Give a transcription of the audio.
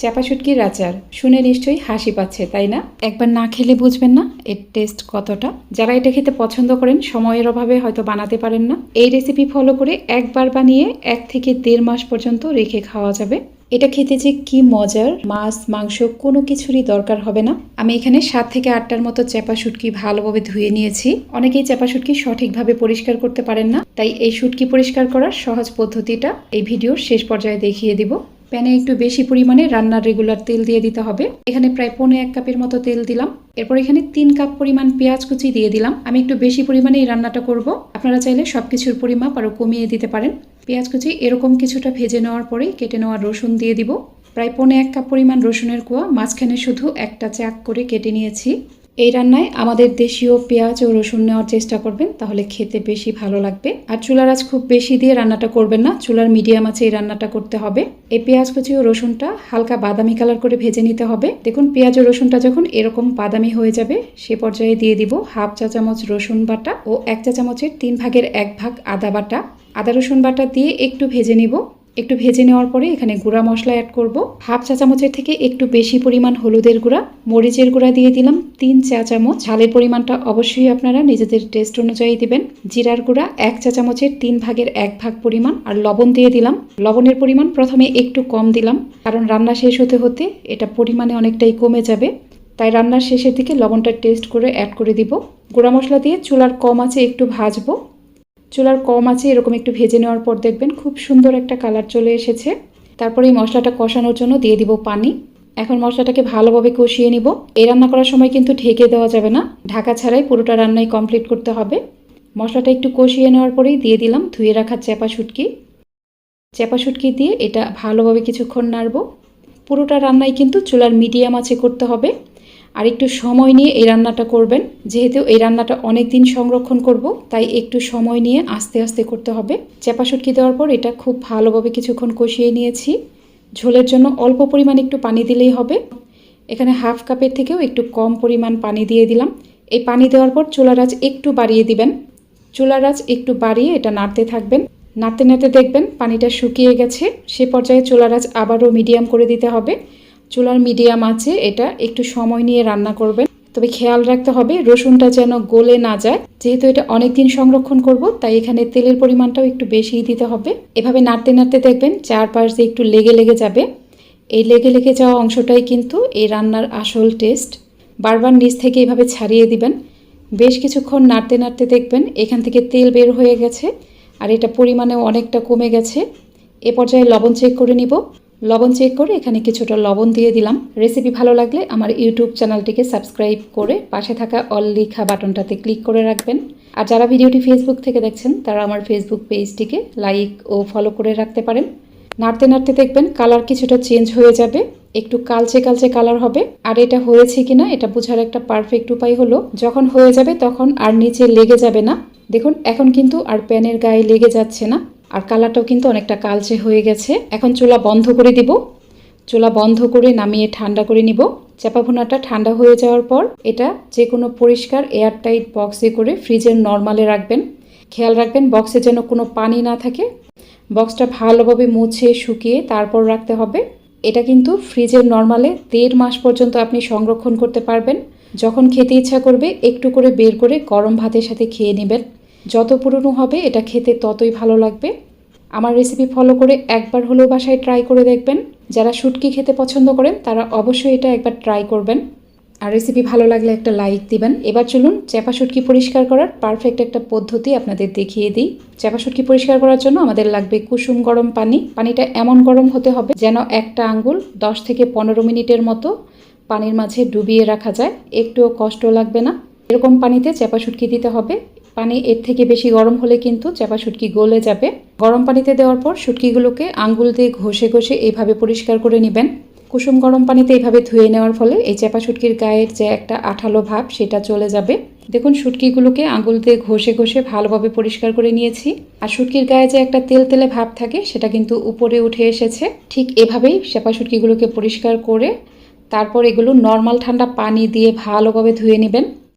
চাপা শুটকির আচার শুনে নিশ্চয়ই হাসি পাচ্ছে, তাই না? একবার না খেলে বুঝবেন না এর টেস্ট কতটা। যারা এটা খেতে পছন্দ করেন, সময়ের অভাবে হয়তো বানাতে পারেন না। এই রেসিপি ফলো করে একবার বানিয়ে এক থেকে দেড় মাস পর্যন্ত রেখে খাওয়া যাবে। এটা খেতে যে কি মজার, মাছ, মাংস, কোনো কিছুরই দরকার হবে না। আমি এখানে সাত থেকে আটটার মতো চেপা শুটকি ভালোভাবে ধুয়ে নিয়েছি। অনেকেই চেপা শুটকি সঠিকভাবে পরিষ্কার করতে পারেন না, তাই এই শুটকি পরিষ্কার করার সহজ পদ্ধতিটা এই ভিডিওর শেষ পর্যায়ে দেখিয়ে দিব। প্যানে একটু বেশি পরিমাণে রান্নার রেগুলার তেল দিয়ে দিতে হবে। এখানে প্রায় পৌনে এক কাপের মতো তেল দিলাম। এরপর এখানে তিন কাপ পরিমাণ পেঁয়াজ কুচি দিয়ে দিলাম। আমি একটু বেশি পরিমাণে এই রান্নাটা করব। আপনারা চাইলে সব কিছুর পরিমাপ আরও কমিয়ে দিতে পারেন। পেঁয়াজ কুচি এরকম কিছুটা ভেজে নেওয়ার পরেই কেটে নেওয়া রসুন দিয়ে দিব। প্রায় পৌনে এক কাপ পরিমাণ রসুনের কুয়া, মাঝখানে শুধু একটা চাক করে কেটে নিয়েছি। এই রান্নায় আমাদের দেশীয় পেঁয়াজ ও রসুন নেওয়ার চেষ্টা করবেন, তাহলে খেতে বেশি ভালো লাগবে। আর চুলার আঁচ খুব বেশি দিয়ে রান্নাটা করবেন না, চুলার মিডিয়াম আছে এই রান্নাটা করতে হবে। এই পেঁয়াজ কুচি ও রসুনটা হালকা বাদামি কালার করে ভেজে নিতে হবে। দেখুন, পেঁয়াজ ও রসুনটা যখন এরকম বাদামি হয়ে যাবে, সে পর্যায়ে দিয়ে দিব হাফ চা চামচ রসুন বাটা ও এক চা চামচের তিন ভাগের এক ভাগ আদা বাটা। আদা রসুন বাটা দিয়ে একটু ভেজে নিব। একটু ভেজে নেওয়ার পরে এখানে গুঁড়া মশলা অ্যাড করব। হাফ চা চামচের থেকে একটু বেশি পরিমাণ হলুদের গুঁড়া, মরিচের গুঁড়া দিয়ে দিলাম তিন চা চামচ। ঝালের পরিমাণটা অবশ্যই আপনারা নিজেদের টেস্ট অনুযায়ী দিবেন। জিরার গুঁড়া এক চা চামচের তিন ভাগের এক ভাগ পরিমাণ আর লবণ দিয়ে দিলাম। লবণের পরিমাণ প্রথমে একটু কম দিলাম, কারণ রান্না শেষ হতে হতে এটা পরিমাণে অনেকটাই কমে যাবে। তাই রান্নার শেষের দিকে লবণটা টেস্ট করে অ্যাড করে দিব। গুঁড়া মশলা দিয়ে চুলার কম আছে একটু ভাজবো। চুলার কম আছে, এরকম একটু ভেজে নেওয়ার পর দেখবেন খুব সুন্দর একটা কালার চলে এসেছে। তারপরে এই মশলাটা কষানোর জন্য দিয়ে দিব পানি। এখন মশলাটাকে ভালোভাবে কষিয়ে নিব। এই রান্না করার সময় কিন্তু ঢেকে দেওয়া যাবে না। ঢাকা ছাড়াই পুরোটা রান্নাই কমপ্লিট করতে হবে। মশলাটা একটু কষিয়ে নেওয়ার পরেই দিয়ে দিলাম ধুয়ে রাখা চেপা শুটকি। চেপা শুটকি দিয়ে এটা ভালোভাবে কিছুক্ষণ নাড়ব। পুরোটা রান্নাই কিন্তু চুলার মিডিয়াম আছে করতে হবে। আর একটু সময় নিয়ে এই রান্নাটা করবেন। যেহেতু এই রান্নাটা অনেক দিন সংরক্ষণ করব, তাই একটু সময় নিয়ে আস্তে আস্তে করতে হবে। চেপা শুটকি দেওয়ার পর এটা খুব ভালোভাবে কিছুক্ষণ কষিয়ে নিয়েছি। ঝোলের জন্য অল্প পরিমাণ একটু পানি দিলেই হবে। এখানে হাফ কাপের থেকেও একটু কম পরিমাণ পানি দিয়ে দিলাম। এই পানি দেওয়ার পর চুলার আঁচ একটু বাড়িয়ে দিবেন। চুলার আঁচ একটু বাড়িয়ে এটা নাড়তে থাকবেন। নাড়তে নাড়তে দেখবেন পানিটা শুকিয়ে গেছে। সে পর্যায়ে চুলার আঁচ আবারও মিডিয়াম করে দিতে হবে। চুলার মিডিয়াম আছে, এটা একটু সময় নিয়ে রান্না করবেন। তবে খেয়াল রাখতে হবে, রসুনটা যেন গলে না যায়। যেহেতু এটা অনেক দিন সংরক্ষণ করব, তাই এখানে তেলের পরিমাণটাও একটু বেশিই দিতে হবে। এভাবে নাড়তে নাড়তে দেখবেন চারপাশ দিয়ে একটু লেগে লেগে যাবে। এই লেগে লেগে যাওয়া অংশটাই কিন্তু এই রান্নার আসল টেস্ট। বারবার নিচ থেকে এভাবে ছাড়িয়ে দিবেন। বেশ কিছুক্ষণ নাড়তে নাড়তে দেখবেন এখান থেকে তেল বের হয়ে গেছে, আর এটা পরিমাণেও অনেকটা কমে গেছে। এ পর্যায়ে লবণ চেক করে নিব। লবণ চেক করে এখানে কিছুটা লবণ দিয়ে দিলাম। রেসিপি ভালো লাগলে আমার ইউটিউব চ্যানেলটিকে সাবস্ক্রাইব করে পাশে থাকা অল লিখা বাটনটাতে ক্লিক করে রাখবেন। আর যারা ভিডিওটি ফেসবুক থেকে দেখছেন, তারা আমার ফেসবুক পেজটিকে লাইক ও ফলো করে রাখতে পারেন। নাড়তে নাড়তে দেখবেন কালার কিছুটা চেঞ্জ হয়ে যাবে। একটু কালচে কালচে কালার হবে। আর এটা হয়েছে কিনা, এটা বোঝার একটা পারফেক্ট উপায় হলো, যখন হয়ে যাবে তখন আর নিচে লেগে যাবে না। দেখুন, এখন কিন্তু আর প্যানের গায়ে লেগে যাচ্ছে না। আর কালারটাও কিন্তু অনেকটা কালচে হয়ে গেছে। এখন চুলা বন্ধ করে দিব। চুলা বন্ধ করে নামিয়ে ঠান্ডা করে নিব। চাপা ভুনাটা ঠান্ডা হয়ে যাওয়ার পর এটা যে কোনো পরিষ্কার এয়ারটাইট বক্সে করে ফ্রিজের নর্মালে রাখবেন। খেয়াল রাখবেন বক্সে যেন কোনো পানি না থাকে। বক্সটা ভালোভাবে মুছে শুকিয়ে তারপর রাখতে হবে। এটা কিন্তু ফ্রিজের নর্মালে দেড় মাস পর্যন্ত আপনি সংরক্ষণ করতে পারবেন। যখন খেতে ইচ্ছা করবে একটু করে বের করে গরম ভাতের সাথে খেয়ে নেবেন। যত পুরনো হবে, এটা খেতে ততই ভালো লাগবে। আমার রেসিপি ফলো করে একবার হলেও বাসায় ট্রাই করে দেখবেন। যারা শুটকি খেতে পছন্দ করেন, তারা অবশ্যই এটা একবার ট্রাই করবেন। আর রেসিপি ভালো লাগলে একটা লাইক দিবেন। এবার চলুন চেপা শুটকি পরিষ্কার করার পারফেক্ট একটা পদ্ধতি আপনাদের দেখিয়ে দিই। চেপা শুটকি পরিষ্কার করার জন্য আমাদের লাগবে কুসুম গরম পানি। পানিটা এমন গরম হতে হবে যেন একটা আঙ্গুল দশ থেকে পনেরো মিনিটের মতো পানির মাঝে ডুবিয়ে রাখা যায়। একটুও কষ্ট লাগবে না। এরকম পানিতে চেপা শুটকি দিতে হবে। পানি এর থেকে বেশি গরম হলে কিন্তু চাপা শুটকি গলে যাবে। গরম পানিতে দেওয়ার পর শুটকিগুলোকে আঙ্গুল দিয়ে ঘষে ঘষে এইভাবে পরিষ্কার করে নেবেন। কুসুম গরম পানিতে এইভাবে ধুয়ে নেওয়ার ফলে এই চাপা শুটকির গায়ের যে একটা আঠালো ভাব সেটা চলে যাবে। দেখুন শুটকিগুলোকে আঙ্গুল দিয়ে ঘষে ঘষে ভালোভাবে পরিষ্কার করে নিয়েছি। আর শুটকির গায়ে যে একটা তেল তেলে ভাব থাকে সেটা কিন্তু উপরে উঠে এসেছে। ঠিক এভাবেই চাপা শুটকিগুলোকে পরিষ্কার করে তারপর এগুলো নর্মাল ঠান্ডা পানি দিয়ে ভালোভাবে ধুয়ে নেবেন।